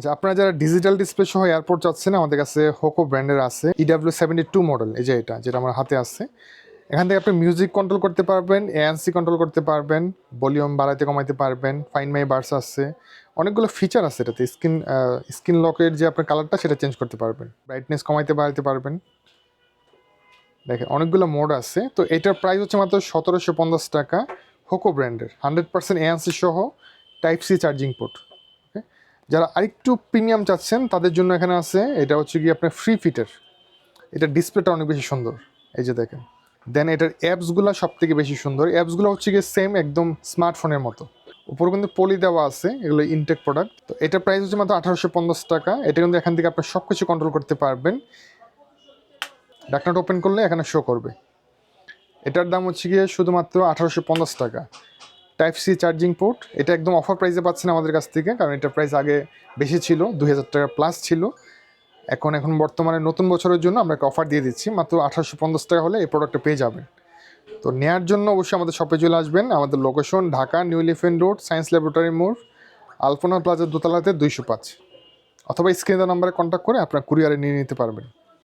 আচ্ছা আপনারা যারা ডিজিটাল ডিসপ্লে সহ এয়ারপোর্ট যাচ্ছেন, আমাদের কাছে হোকো ব্র্যান্ডের আছে ইডাব্লিউ সেভেন্টি টু মডেল এই যে এটা, যেটা আমার হাতে আছে। এখান থেকে আপনি মিউজিক কন্ট্রোল করতে পারবেন এএনসি কন্ট্রোল করতে পারবেন ভলিউম বাড়াইতে কমাইতে পারবেন ফাইন মাই বার্স আছে। অনেকগুলো ফিচার আছে এটাতে স্ক্রিন স্ক্রিন লকের যে আপনার কালারটা সেটা চেঞ্জ করতে পারবেন ব্রাইটনেস কমাইতে বাড়াইতে পারবেন। দেখেন, অনেকগুলো মোড আছে, তো এটার প্রাইস হচ্ছে মাত্র সতেরোশো পঞ্চাশ টাকা হোকো ব্র্যান্ডের হান্ড্রেড পার্সেন্ট এএনসি সহ টাইপ সি চার্জিং পোর্ট যারা আরেকটু প্রিমিয়াম চাচ্ছেন, তাদের জন্য এখানে আছে, এটা হচ্ছে কি আপনার ফ্রি ফিটের এটা ডিসপ্লেটা অনেক বেশি সুন্দর, এই যে দেখেন। দেন এটার অ্যাপসগুলো সব থেকে বেশি সুন্দর। অ্যাপসগুলো হচ্ছে গিয়ে সেম একদম স্মার্টফোনের মতো। উপরে কিন্তু পলি দেওয়া আছে, এগুলো ইনটেক প্রোডাক্ট তো এটার প্রাইস হচ্ছে মাত্র আঠারোশো পঞ্চাশ টাকা। এটা কিন্তু এখান থেকে আপনি সব কিছু কন্ট্রোল করতে পারবেন। ডাকনাট ওপেন করলে এখানে শো করবে। এটার দাম হচ্ছে গিয়ে শুধুমাত্র আঠারোশো পঞ্চাশ টাকা। টাইপ সি চার্জিং পোর্ট এটা একদম অফার প্রাইসে পাচ্ছেন আমাদের কাছ থেকে, কারণ এটা প্রাইস আগে বেশি ছিল দুই হাজার টাকা প্লাস ছিল। এখন এখন বর্তমানে নতুন বছরের জন্য আমরা একটা অফার দিয়ে দিচ্ছি, মাত্র আঠারোশো পঞ্চাশ টাকা হলে এই প্রোডাক্টটা পেয়ে যাবেন। তো নেওয়ার জন্য অবশ্যই আমাদের শপে চলে আসবেন, আমাদের location Dhaka new elephant road science laboratory মোড়, আলপনা প্লাজার দোতলাতে দুইশো পাঁচ। অথবা স্ক্রিনের নাম্বারে কন্ট্যাক্ট করে আপনার কুরিয়ারে নিয়ে নিতে পারবেন।